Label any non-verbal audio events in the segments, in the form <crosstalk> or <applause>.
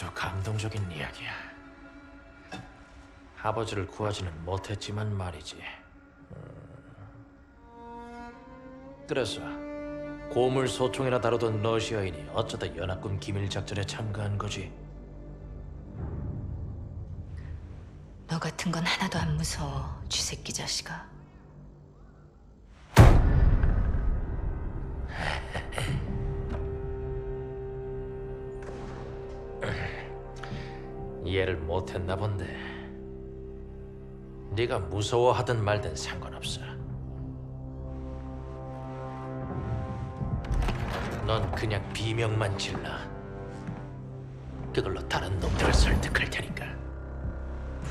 아주 감동적인 이야기야. 아버지를 구하지는 못했지만 말이지. 음. 그래서 고물 소총이나 다루던 러시아인이 어쩌다 연합군 기밀 작전에 참가한 거지. 너 같은 건 하나도 안 무서워, 쥐새끼 자식아. <laughs> 이해를 못했나 본데. 네가 무서워하든 말든 상관없어. 넌 그냥 비명만 질러. 그걸로 다른 놈들을 설득할 테니까.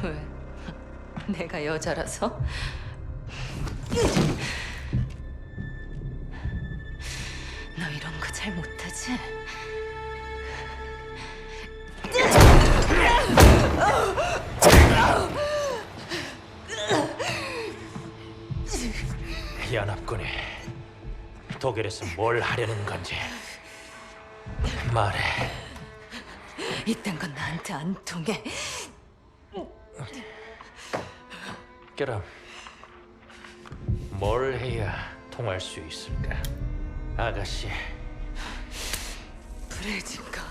왜? 내가 여자라서? 너 이런 거 잘 못하지? 연합군이 독일에서 뭘 하려는 건지 말해. 이딴 건 나한테 안 통해. 그럼 뭘 해야 통할 수 있을까? 아가씨, 브레진가.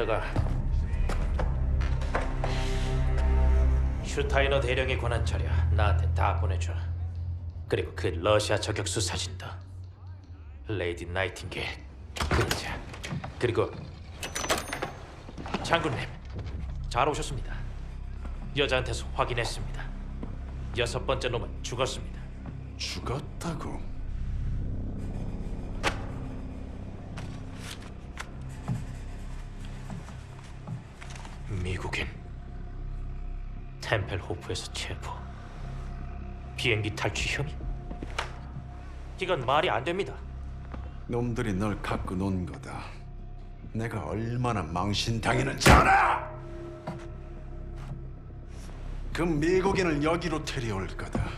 데려가. 슈타이너 대령의 권한 차려 나한테 다 보내줘. 그리고 그 러시아 저격 수 사진도. 레이디 나이팅게일 그림자. 그리고 장군님 잘 오셨습니다. 여자한테서 확인했습니다. 여섯 번째 놈은 죽었습니다. 죽었다고? 미국인 템펠호프에서 체포 비행기 탈취 혐의 이건 말이 안 됩니다 놈들이 널 갖고 논 거다. 내가 얼마나 망신당했는지 알아! 그 미국인을 여기로 데려올 거다.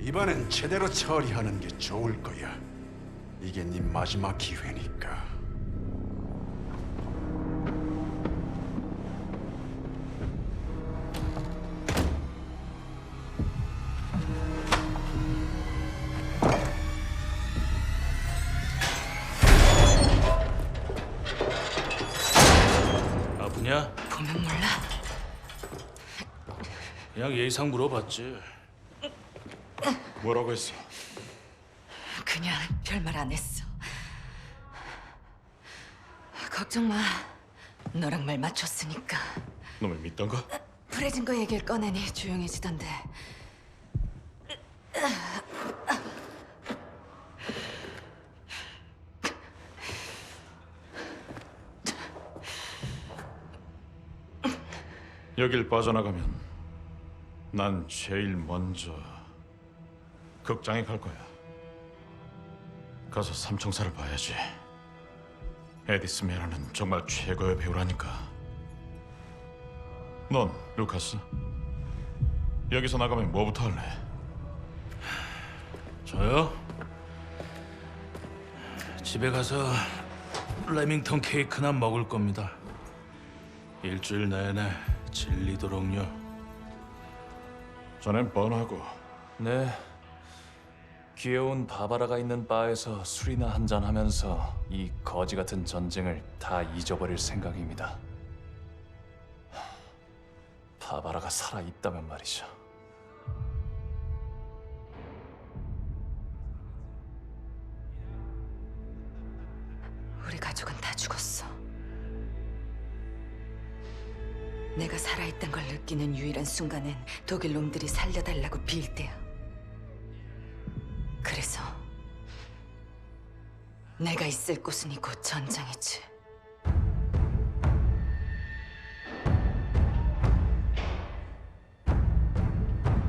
이번엔 제대로 처리하는 게 좋을 거야. 이게 네 마지막 기회니까. 예의상 물어봤지. 뭐라고 했어? 그냥 별말 안 했어. 걱정 마. 너랑 말 맞췄으니까. 놈을 믿던가? 브레진 거 얘기를 꺼내니 조용해지던데. 여길 빠져나가면 난 제일 먼저 극장에 갈 거야. 가서 삼총사를 봐야지. 에디스 메라는 정말 최고의 배우라니까. 넌 루카스 여기서 나가면 뭐부터 할래? 저요? 집에 가서 레밍턴 케이크나 먹을 겁니다. 일주일 내내 질리도록요. 전엔 뻔하고 네. 귀여운 바바라가 있는 바에서 술이나 한잔 하면서 이 거지 같은 전쟁을 다 잊어버릴 생각입니다. 바바라가 살아 있다면 말이죠. 내가 살아있단 걸 느끼는 유일한 순간은 독일 놈들이 살려달라고 빌 때야. 그래서 내가 있을 곳은 이곳 전장이지.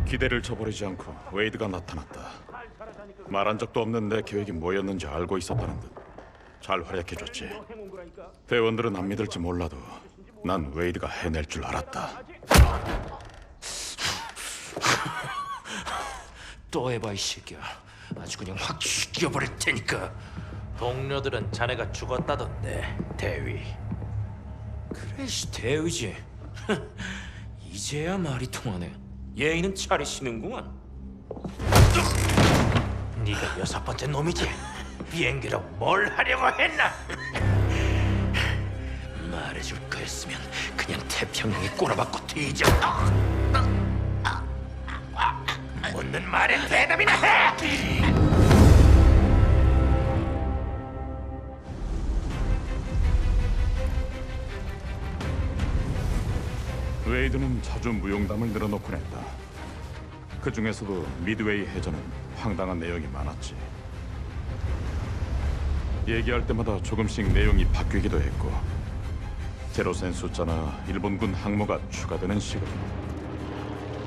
기대를 저버리지 않고 웨이드가 나타났다. 말한 적도 없는 내 계획이 뭐였는지 알고 있었다는 듯 잘 활약해줬지. 대원들은 안 믿을지 몰라도 난 웨이드가 해낼 줄 알았다. 또 해봐 이 새끼야. 아주 그냥 확 죽여버릴 테니까. 동료들은 자네가 죽었다던데 대위. 그래 씨 대위지. <laughs> 이제야 말이 통하네. 예의는 차리시는구만. 네가 여섯 번째 놈이지. 비행기로 뭘 하려고 했나? 거였으면 그냥 태평양에 꼬라박고 뒤져. 묻는 말에 대답이나 해. 웨이드는 자주 무용담을 늘어놓곤 했다. 그 중에서도 미드웨이 해전은 황당한 내용이 많았지. 얘기할 때마다 조금씩 내용이 바뀌기도 했고 제로센 숫자나 일본군 항모가 추가되는 식으로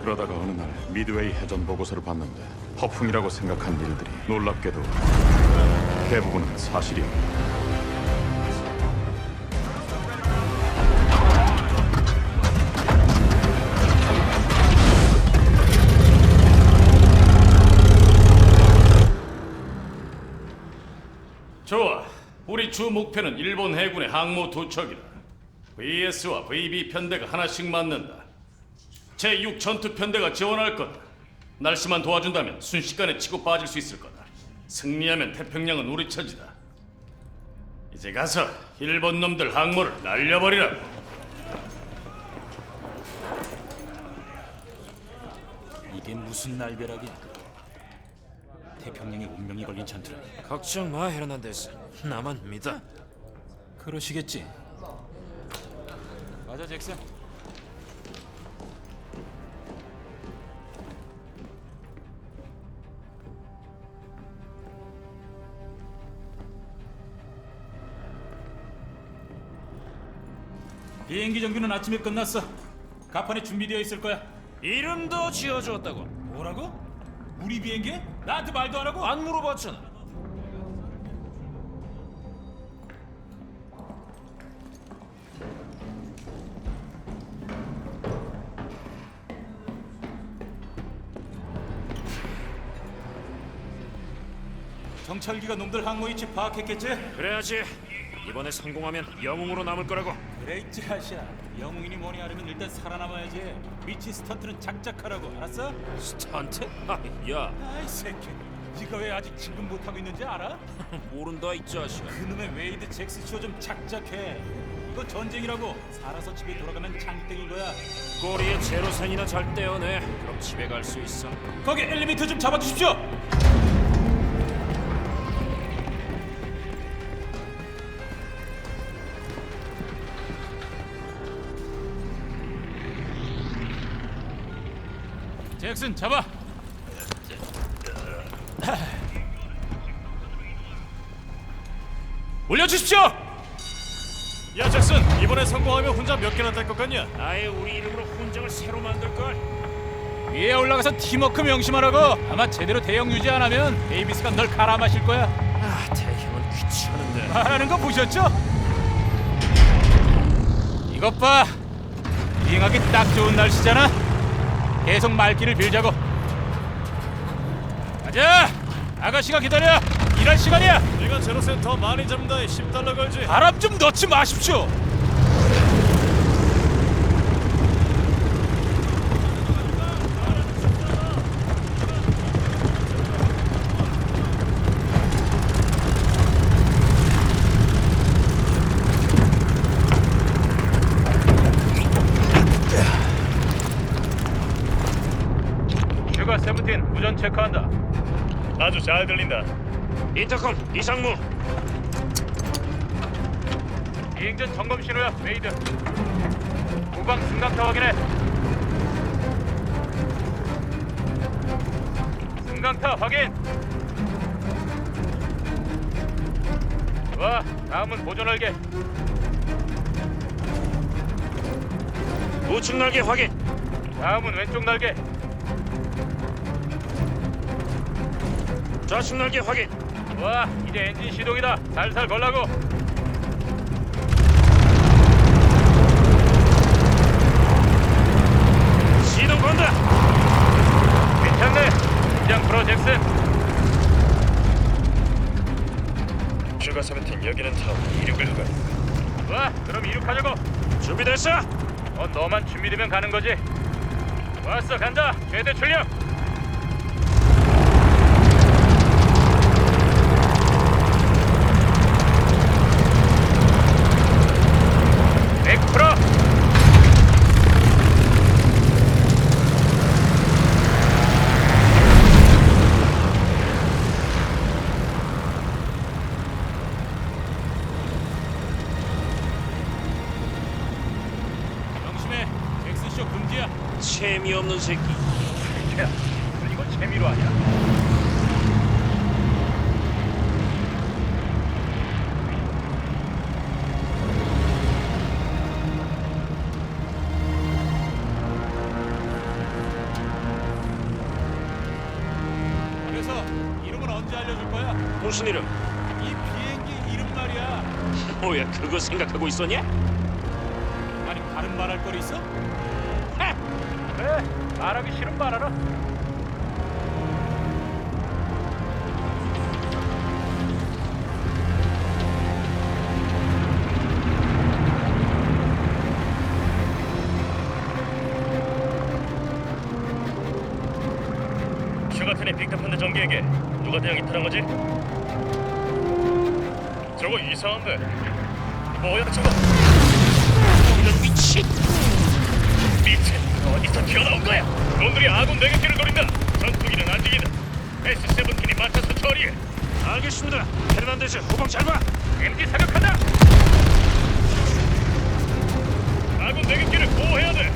그러다가 어느 날 미드웨이 해전 보고서를 봤는데 허풍이라고 생각한 일들이 놀랍게도 대부분은 사실이었다. 좋아. 우리 주 목표는 일본 해군의 항모 두 척이다. VS와 VB 편대가 하나씩 맞는다. 제6 전투 편대가 지원할 거다. 날씨만 도와준다면 순식간에 치고 빠질 수 있을 거다. 승리하면 태평양은 우리 차지다. 이제 가서 일본 놈들 항모를 날려버리라고. 이게 무슨 날벼락이야? 태평양에 운명이 걸린 전투라. 걱정 마 헤르난데스. 나만 믿어. 그러시겠지. 맞아 잭슨. 비행기 정비는 아침에 끝났어. 가판에 준비되어 있을 거야. 이름도 지어줬다고. 뭐라고? 우리 비행기? 나한테 말도 안 하고? 안 물어봤잖아. 정찰기가 놈들 항모 위치 파악했겠지? 그래야지. 이번에 성공하면 영웅으로 남을 거라고. 그래 있지 아시아. 영웅이니 뭐니 하려면 일단 살아남아야지. 미치 스턴트는 작작하라고 알았어? 스턴트? 아, 야, 아이 새끼. 네가 왜 아직 지금 못하고 있는지 알아? <laughs> 모른다 이 자식아. 그놈의 웨이드 잭스 쇼좀 작작해. 이거 전쟁이라고. 살아서 집에 돌아가면 장땡인 거야. 꼬리에 제로선이나 잘 떼어내. 그럼 집에 갈 수 있어. 거기 엘리베이터 좀 잡아주십시오. 잭슨 잡아. 올려주십시오. 야 잭슨, 이번에 성공하면 혼자 몇 개나 딸 것 같냐? 아예 우리 이름으로 훈장을 새로 만들 걸. 위에 올라가서 팀워크 명심하라고. 아마 제대로 대형 유지 안 하면 데이비스가 널 갈아 마실 거야. 아, 대형은 귀찮은데. 말하는 거 보셨죠? 이것 봐. 비행하기 딱 좋은 날씨잖아. 계속 말기를 빌자고. 가자. 아가씨가 기다려. 일할 시간이야. 네가 제로센 더 많이 잡는다. 10달러 걸지. 바람 좀 넣지 마십시오. 세븐틴 우전 체크한다. 아주 잘 들린다. 인터컴 이상무. 비행전 점검 신호야, 메이드. 후방 승강타 확인해. 승강타 확인. 좋아, 다음은 보존 날개. 우측 날개 확인. 다음은 왼쪽 날개. 좌측 날개 확인. 와 이제 엔진 시동이다. 살살 걸라고. 시동 건다. 괜찮네. 긴장 풀어 잭슨. 슈가 세븐틴 여기는 타워 이륙을 허가. 와 그럼 이륙하자고. 준비됐어? 어 너만 준비되면 가는 거지. 왔어 간다. 최대 출력. 재미없는 새끼. 야, 이건 재미로 아니야. 그래서 이름은 언제 알려줄 거야? 무슨 이름? 이 비행기 이름 말이야. 뭐야 그거 생각하고 있었냐? 아니 다른 말할 거리 있어? 말하기 싫은 말하라. 슈가튼의 빅터펀드 전기에게 누가 대형 이탈한 거지? 저거 이상한데 뭐야 저거 이런 미친 미친 어디서 튀어나온 거야 놈들이 아군 내격기를 노린다 전투기는 안직이다 S-17이 맡아서 처리해 알겠습니다. 페르난데스 후방 잘 봐. MG 사격한다. 아군 내격기를 보호해야 돼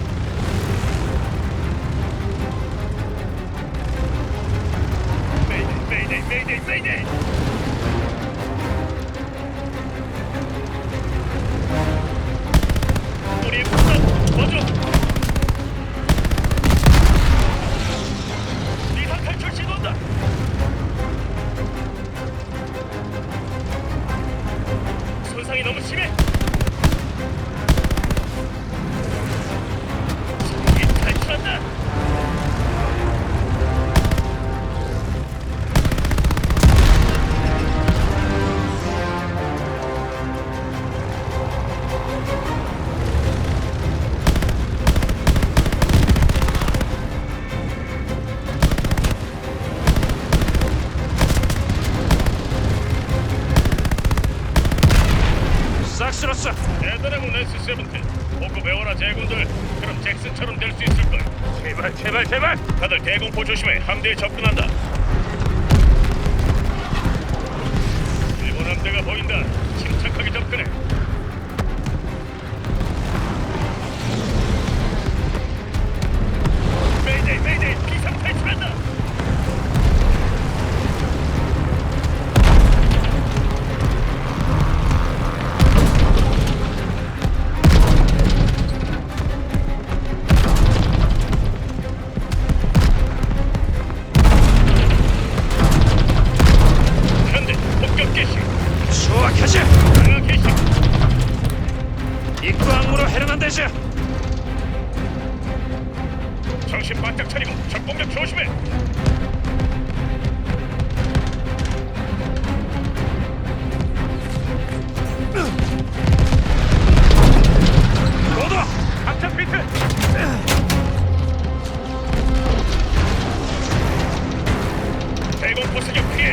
스세븐틴, 복구 배워라 제군들. 그럼 잭슨처럼 될 수 있을걸 제발 제발 제발! 다들 대공포 조심해. 함대에 접근한다. 일본 함대가 보인다. 침착하게 접근해.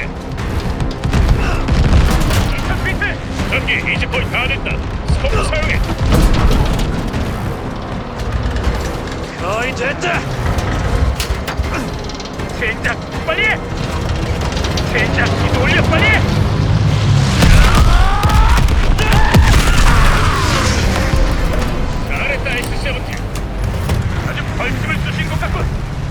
사격 피해 강착 비트. 전기 이제 거의 다 됐다 스코프 사용해 거의 됐다. 젠장 빨리. 해! 젠장 기도 올려 빨리. 해! 잘했다 S-17 아주 벌침을 쑤신 것 같군.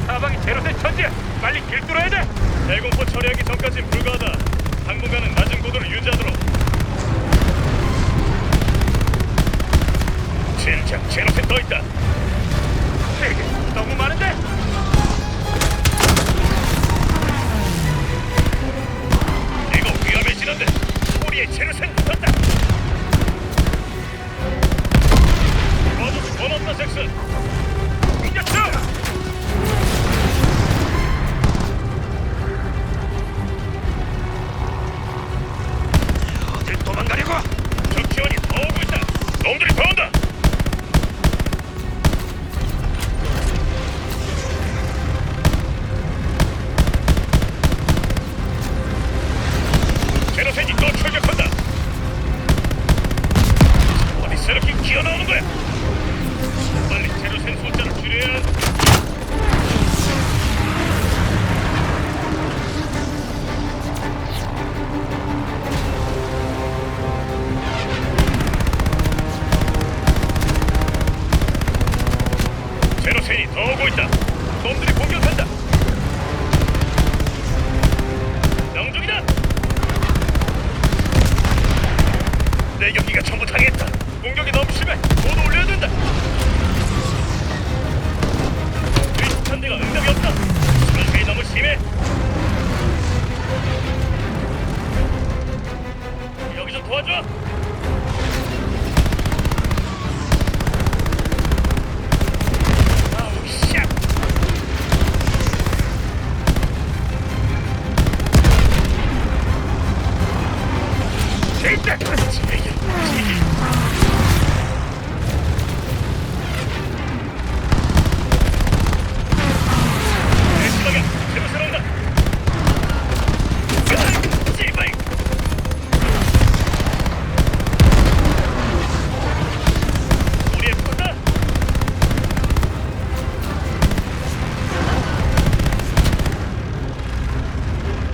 사방이 제로셋 천지야. 빨리 길 뚫어야 돼. 대공포 처리하기 전까진 불가하다. 당분간은 낮은 고도를 유지하도록. 진작 제로셋 떠있다. 너무 많은데. 도와줘!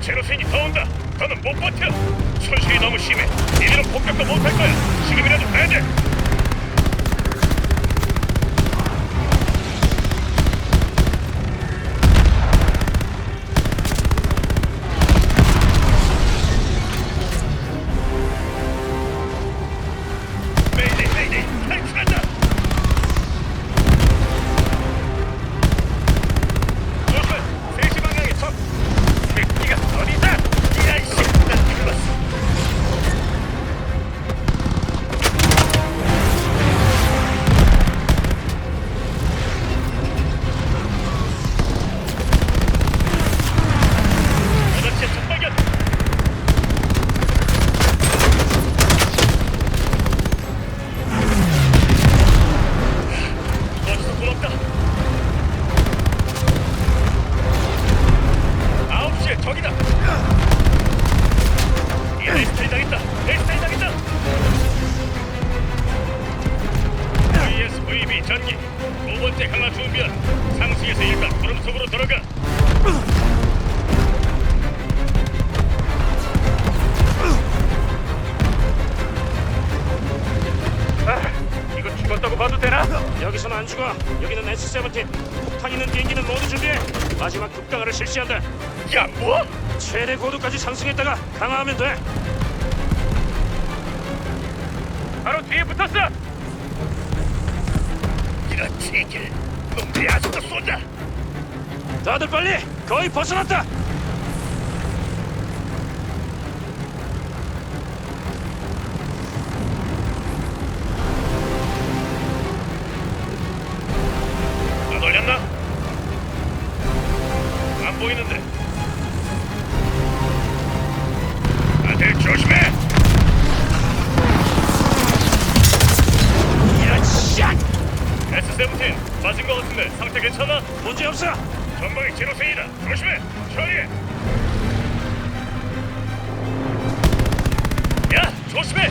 제로센이 더 온다. 더는 못 버텨. 손실이 너무 심해. 이대로 폭격도 못할 거야. 지금이라도 가야 돼. 봐도 되나? 여기서는 안 죽어. 여기는 S 세븐틴. 폭탄 있는 비행기는 모두 준비해. 마지막 급강화를 실시한다. 야, 뭐? 최대 고도까지 상승했다가 강화하면 돼. 바로 뒤에 붙었어. 이런 치길. 놈들이 아직도 쏜다. 다들 빨리. 거의 벗어났다. 어때? 상태 괜찮아? 문제 없어. 전방에 제로세이다. 조심해. 처리해. 야, 조심해.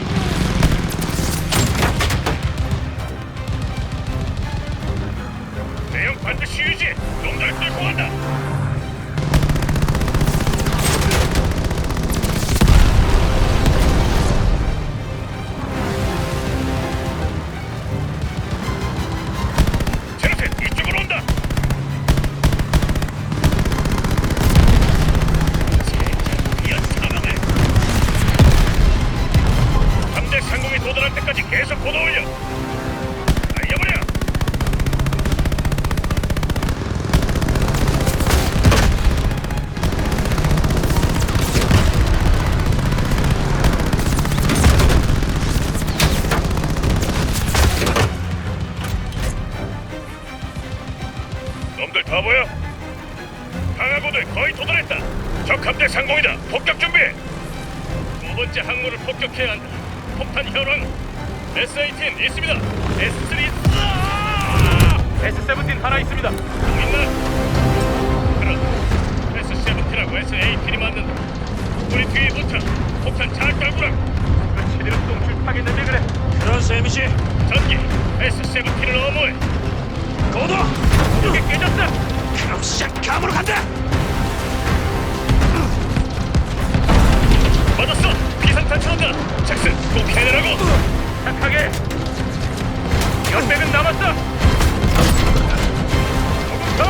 있습니다. 있나? 그럼 S17하고 S18이 맞는다. 우리 뒤에 붙어. 폭탄 잘 깔구라. 제대로 똥줄 타겠는데 그래. 그런 셈이지. 전기 S17을 어머해. 고도 여기 깨졌다. 그럼 시작 감으로 간다. 맞았어. 비상탄 쳐온다. 잭슨 꼭 해내라고. 착하게. 연맥은 남았어. 더.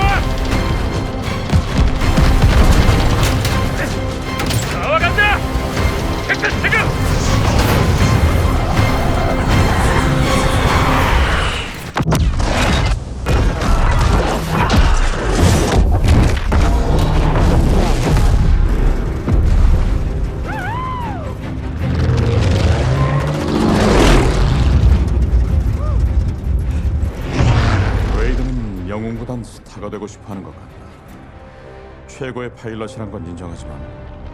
나와간다. 잭슨 지금. 되고 싶어하는 것 같다. 최고의 파일럿이란 건 인정하지만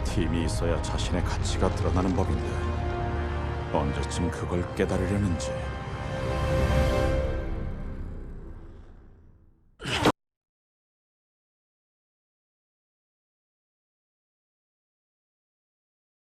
팀이 있어야 자신의 가치가 드러나는 법인데 언제쯤 그걸 깨달으려는지